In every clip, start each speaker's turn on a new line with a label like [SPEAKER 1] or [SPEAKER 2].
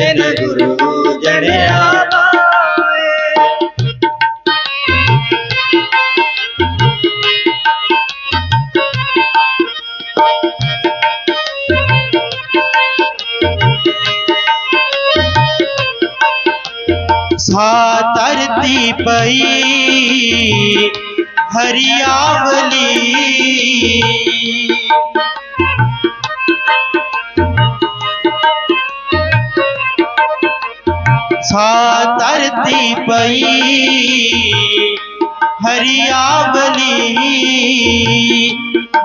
[SPEAKER 1] ਜਿਨ ਗੁਰੂ ਜਣਿਆ ਮਾਏ
[SPEAKER 2] ਸਾ ਧਰਤੀ ਪਈ ਹਰਿਆਵਲੀ। ਸਾ ਧਰਤੀ ਪਈ ਹਰਿਆਵਲੀ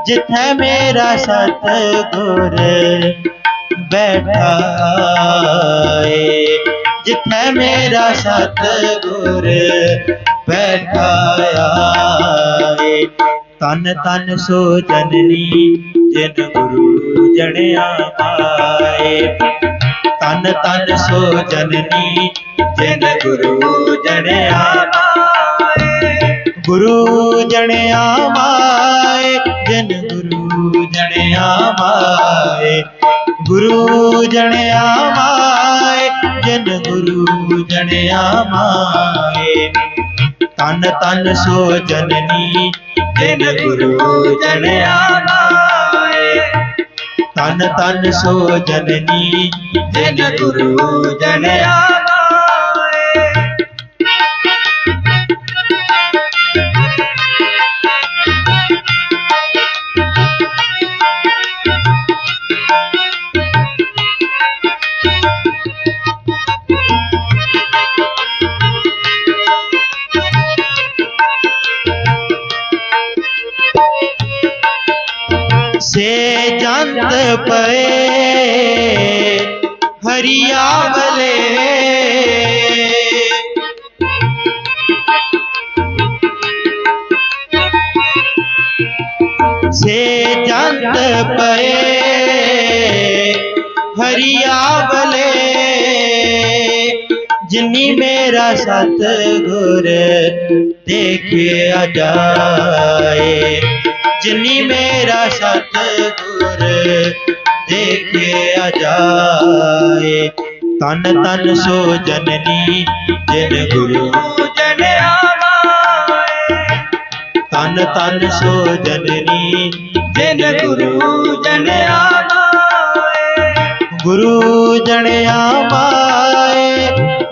[SPEAKER 2] ਜਿੱਥੇ ਮੇਰਾ ਸਤਿਗੁਰ ਬੈਠਾ ਏ ਜਿੱਥੇ ਮੇਰਾ ਸਤਿਗੁਰ ਬੈਠਾਇਆ ਏ ਤਨ ਤਨ ਸੋ ਜਨਨੀ ਜਿਨ ਗੁਰੂ ਜਣਿਆ ਮਾਏ ਤਨ ਤਨ ਸੋ ਜਨਨੀ ਜਿਨ ਗੁਰੂ ਜਣਿਆ
[SPEAKER 1] ਮਾਏ
[SPEAKER 2] ਗੁਰੂ ਜਣਿਆ ਮਾਏ ਜਿਨ ਗੁਰੂ ਜਣਿਆ ਮਾਏ ਗੁਰੂ ਜਣਿਆ ਮਾਏ ਜਿਨ ਗੁਰੂ ਜਣਿਆ ਮਾਏ ਤਨ ਤਨ ਸੋ ਜਨਨੀ
[SPEAKER 1] ਜਿਨ ਗੁਰੂ ਜਣਿਆ ਮਾਏ
[SPEAKER 2] ਤਨ ਤਨ ਸੋ ਜਨਨੀ
[SPEAKER 1] ਜਿਨ ਗੁਰੂ ਜਣਿਆ ਮਾਏ
[SPEAKER 2] ਜੰਤ ਪਏ ਹਰਿਆਵਲੇ। ਸੇ ਜੰਤ ਪਏ ਹਰਿਆਵਲੇ। ਜਿਨੀ ਮੇਰਾ ਸਤਿਗੁਰ ਦੇਖਿਆ ਜਾਏ। ਜਿਨੀ ਮੇਰਾ ਸਤਿਗੁਰ ਦੇਖਿਆ ਜਾਏ। ਤਨ ਤਨ ਸੋ ਜਨਨੀ ਜਿਨ ਗੁਰੂ
[SPEAKER 1] ਜਣਿਆ ਮਾਏ
[SPEAKER 2] ਤਨ ਤਨ ਸੋ ਜਨਨੀ
[SPEAKER 1] ਜਿਨ ਗੁਰੂ ਜਣਿਆ ਮਾਏ
[SPEAKER 2] ਗੁਰੂ ਜਣਿਆ ਮਾਏ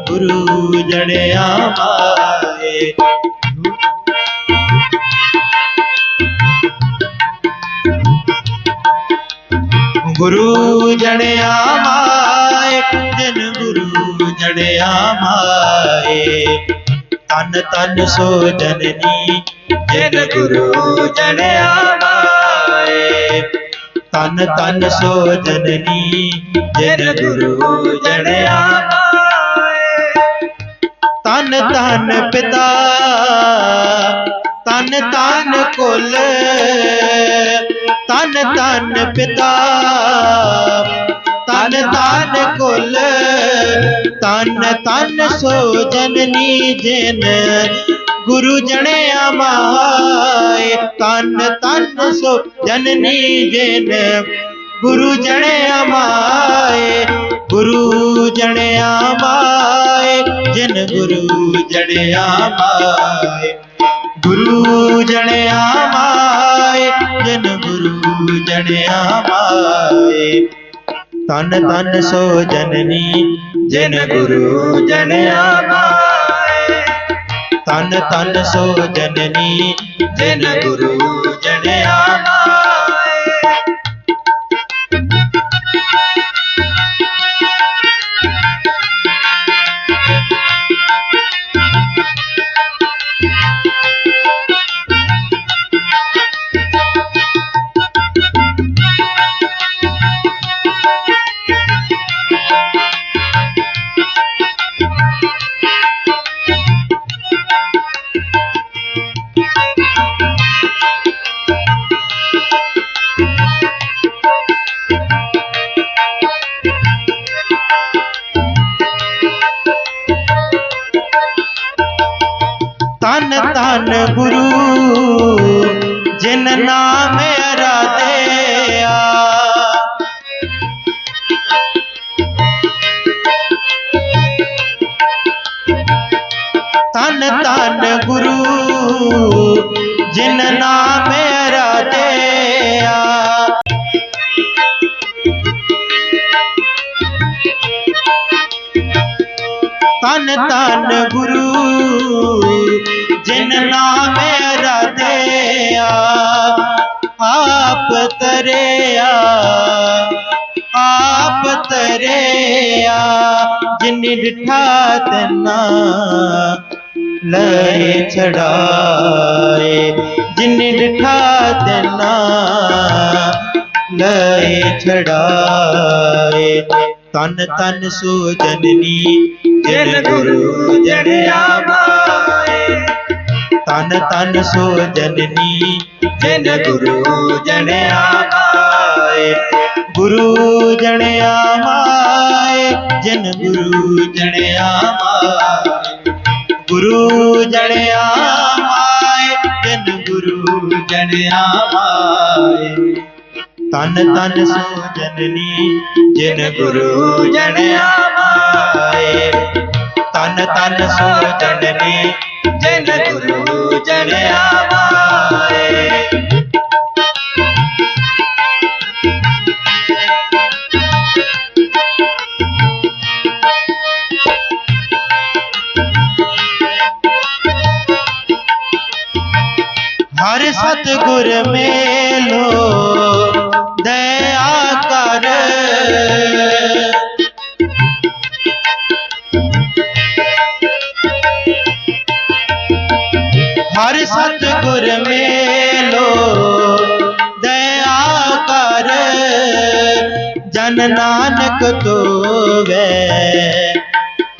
[SPEAKER 2] ਗੁਰੂ ਜਣਿਆ ਮਾਏ ਗੁਰੂ ਜਣਿਆ ਮਾਏ, ਜਿਨ ਗੁਰੂ ਜਣਿਆ ਮਾਏ। ਤਨ ਤਨ ਸੋ ਜਨਨੀ
[SPEAKER 1] ਜਿਨ ਗੁਰੂ ਜਣਿਆ ਮਾਏ।
[SPEAKER 2] ਤਨ ਤਨ ਸੋ ਜਨਨੀ
[SPEAKER 1] ਜਿਨ ਗੁਰੂ ਜਣਿਆ ਮਾਏ।
[SPEAKER 2] ਤਨ ਤਨ ਪਿਤਾ ਤਨ ਤਨ ਕੁਲ ਤਨ ਤਨ ਪਿਤਾ ਤਨ ਤਨ ਕੁਲ ਤਨ ਤਨ ਸੋ ਜਨਨੀ ਜਿਨ ਗੁਰੂ ਜਣਿਆ ਮਾਏ ਤਨ ਤਨ ਸੋ ਜਨਨੀ ਜਿਨ ਗੁਰੂ ਜਣਿਆ ਮਾਏ ਗੁਰੂ ਜਣਿਆ ਮਾਏ ਜਿਨ ਗੁਰੂ ਜਣਿਆ ਮਾਏ ਗੁਰੂ ਜਣਿਆ ਮਾਏ ਗੁਰੂ ਮਾਏ ਤਨ ਤਨ ਸੋ ਜਨਨੀ, ਜਿਨ ਗੁਰੂ ਜਨਿਆ ਮਾਏ ਤਨ ਤਨ ਸੋ ਜਨਨੀ, ਜਿਨ ਗੁਰੂ ਜਿਨ ਨਾਮ ਅਰਾਧਿਆ ਤਨ ਤਨ ਗੁਰੂ ਜਿਨ ਨਾਮ ਅਰਾਧਿਆ ਤਨ ਤਨ ਗੁਰੂ ਜਿਨ ਨਾਮ ਆਪ ਤਰਿਆ ਆਪ ਤਰਿਆ, ਜਿਨੀ ਡਿਠਾ ਤਨਾ ਲੈ ਛੜਾਏ ਜਿਨੀ ਡਿਠਾ ਤਨਾ ਲੈ ਛੜਾਏ ਤਨ ਤਨ ਸੋ ਜਨਨੀ
[SPEAKER 1] ਜਿਨ ਗੁਰੂ ਜੜਿਆ ਮਾਏ
[SPEAKER 2] ਤਨ ਤਨ ਸੋ ਜਨਨੀ
[SPEAKER 1] ਜਿਨ ਗੁਰੂ ਜੜਿਆ ਮਾਏ
[SPEAKER 2] ਗੁਰੂ ਜਣਿਆ ਮਾਏ ਜਿਨ ਗੁਰੂ ਜਣਿਆ ਮਾਏ ਗੁਰੂ ਜਣਿਆ ਮਾਏ ਜਿਨ ਗੁਰੂ ਜਣਿਆ ਮਾਏ ਤਨ ਤਨ ਸੋ ਜਨਨੀ ਜਿਨ ਗੁਰੂ ਜਣਿਆ ਮਾਏ ਤਨ ਤਨ ਸੋ ਜਨਨੀ
[SPEAKER 1] ਜਿਨ ਗੁਰੂ ਜੜਿਆ ਮਾਏ
[SPEAKER 2] ਹਰ ਸਤਿਗੁਰ ਮੇਲੋ ਸਤਿਗੁਰ ਮੇਲੋ ਦਇਆ ਕਰ ਜਨ ਨਾਨਕ ਤੋਵੇ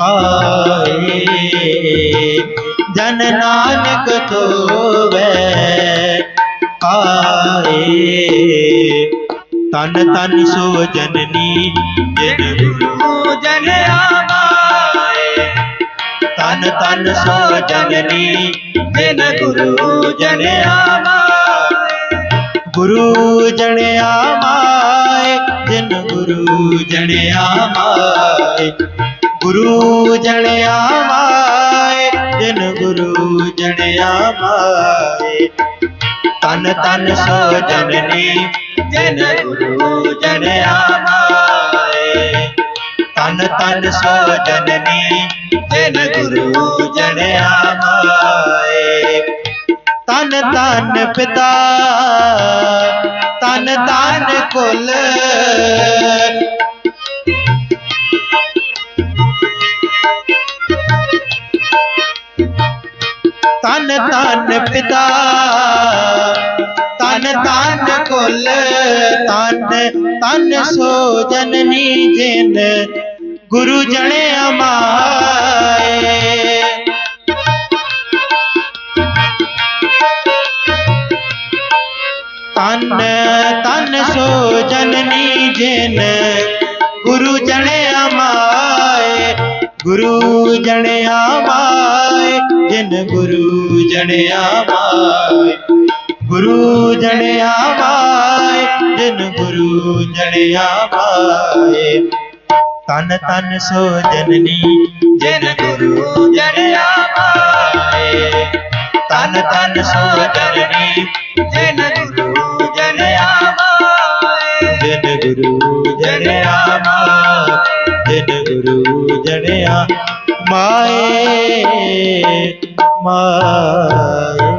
[SPEAKER 2] ਆਏ ਜਨ ਨਾਨਕ ਤੋਵੇ ਆਏ ਤਨ ਤਨ ਸੋ ਜਨਨੀ ਜਿਨ ਗੁਰੂ
[SPEAKER 1] ਗੁਰੂ ਜੜਿਆ
[SPEAKER 2] ਤਨ ਤਨ ਸੋ ਜਨਨੀ,
[SPEAKER 1] ਜਿਨ ਗੁਰੂ ਜੜਿਆ ਮਾਏ
[SPEAKER 2] ਗੁਰੂ ਜਣਿਆ ਮਾਏ ਜਿਨ ਗੁਰੂ ਜਣਿਆ ਮਾਏ ਗੁਰੂ ਜਣਿਆ ਮਾਏ ਜਿਨ ਗੁਰੂ ਜਣਿਆ ਮਾਏ ਤਨ ਤਨ ਸੋ ਜਨਨੀ,
[SPEAKER 1] ਜਿਨ ਗੁਰੂ ਜੜਿਆ ਮਾਏ
[SPEAKER 2] ਤਨ ਤਨ ਸੋ ਜਨਨੀ
[SPEAKER 1] ਜਿਨ ਗੁਰੂ
[SPEAKER 2] ਜਣਿਆ ਮਾਏ ਤਨ ਤਨ ਪਿਤਾ, ਤਨ ਤਨ ਕੁਲ। ਤਨ ਤਨ ਪਿਤਾ, ਤਨ ਤਨ ਕੁਲ। ਤਨ ਤਨ ਸੋ ਜਨਨੀ ਜਿਨ ਗੁਰੂ ਜਣੇ ਮਾਏ ਤਨ ਤਨ ਸੋ ਜਨਨੀ ਜਿਨ ਗੁਰੂ ਜਣੇ ਮਾਏ ਗੁਰੂ ਜਣੇ ਮਾਏ ਜਿਨ ਗੁਰੂ ਜਣੇ ਮਾਏ ਗੁਰੂ ਜਣੇ ਮਾਏ ਜਿਨ ਗੁਰੂ ਜਣੇ ਮਾਏ ਤਨ ਤਨ ਸੋ ਜਨਨੀ
[SPEAKER 1] ਜਿਨ ਗੁਰੂ ਜੜਿਆ ਮਾਏ।
[SPEAKER 2] ਤਨ ਤਨ ਸੋ ਜਨਨੀ
[SPEAKER 1] ਜਿਨ ਗੁਰੂ ਜੜਿਆ ਮਾਏ।
[SPEAKER 2] ਜਿਨ ਗੁਰੂ ਜਣਿਆ ਮਾਏ, ਜਿਨ ਗੁਰੂ ਜਣਿਆ ਮਾਏ ਮਾਏ।